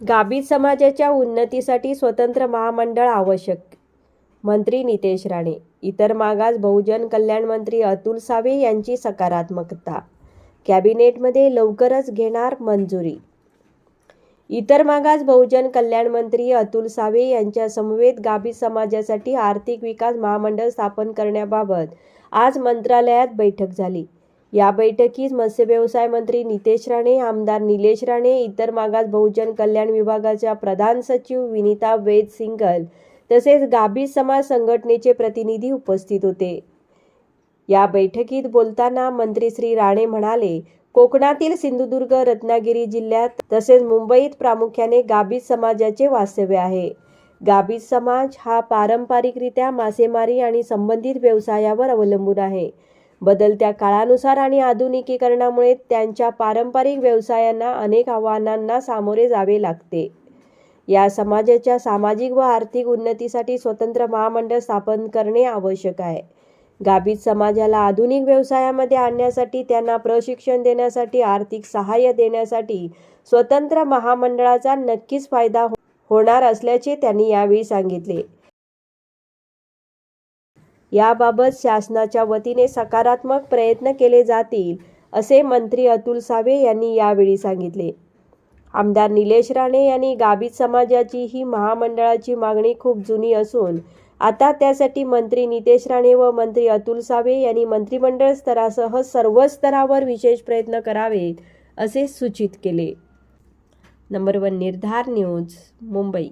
गाभित समाजाच्या उन्नतीसाठी स्वतंत्र महामंडळ आवश्यक. मंत्री नितेश राणे. इतर मागास बहुजन कल्याण मंत्री अतुल सावे यांची सकारात्मकता. कॅबिनेटमध्ये लवकरच घेणार मंजुरी. इतर मागास बहुजन कल्याण मंत्री अतुल सावे यांच्या समवेत गाभित समाजासाठी आर्थिक विकास महामंडळ स्थापन करण्याबाबत आज मंत्रालयात बैठक झाली. या बैठकीत मत्स्यव्यवसाय मंत्री नितेश राणे आमदार निलेश राणे इतर मागास बहुजन कल्याण विभागाच्या प्रधान सचिव विनिता वेद सिंगल तसेच गाभित समाज संघटनेचे प्रतिनिधी उपस्थित होते. या बैठकीत बोलताना मंत्री श्री राणे म्हणाले कोकणातील सिंधुदुर्ग रत्नागिरी जिल्ह्यात तसेच मुंबईत प्रामुख्याने गाभित समाजाचे वास्तव्य आहे. गाबीज समाज हा पारंपरिकरित्या मासेमारी आणि संबंधित व्यवसायावर अवलंबून आहे. बदलत्या काळानुसार आणि आधुनिकीकरणामुळे त्यांच्या पारंपरिक व्यवसायांना अनेक आव्हानांना सामोरे जावे लागते. या समाजाच्या सामाजिक व आर्थिक उन्नतीसाठी स्वतंत्र महामंडळ स्थापन करणे आवश्यक आहे. गाभित समाजाला आधुनिक व्यवसायामध्ये आणण्यासाठी त्यांना प्रशिक्षण देण्यासाठी आर्थिक सहाय्य देण्यासाठी स्वतंत्र महामंडळाचा नक्कीच फायदा हो- होणार असल्याचे त्यांनी यावेळी सांगितले. याबाबत शासनाच्या वतीने सकारात्मक प्रयत्न केले जातील असे मंत्री अतुल सावे यांनी यावेळी सांगितले. आमदार निलेश राणे यांनी गाभित समाजाची ही महामंडळाची मागणी खूप जुनी असून आता त्यासाठी मंत्री नितेश राणे व मंत्री अतुल सावे यांनी मंत्रिमंडळ स्तरासह सर्व स्तरावर विशेष प्रयत्न करावेत असे सूचित केले. नंबर वन निर्धार न्यूज मुंबई.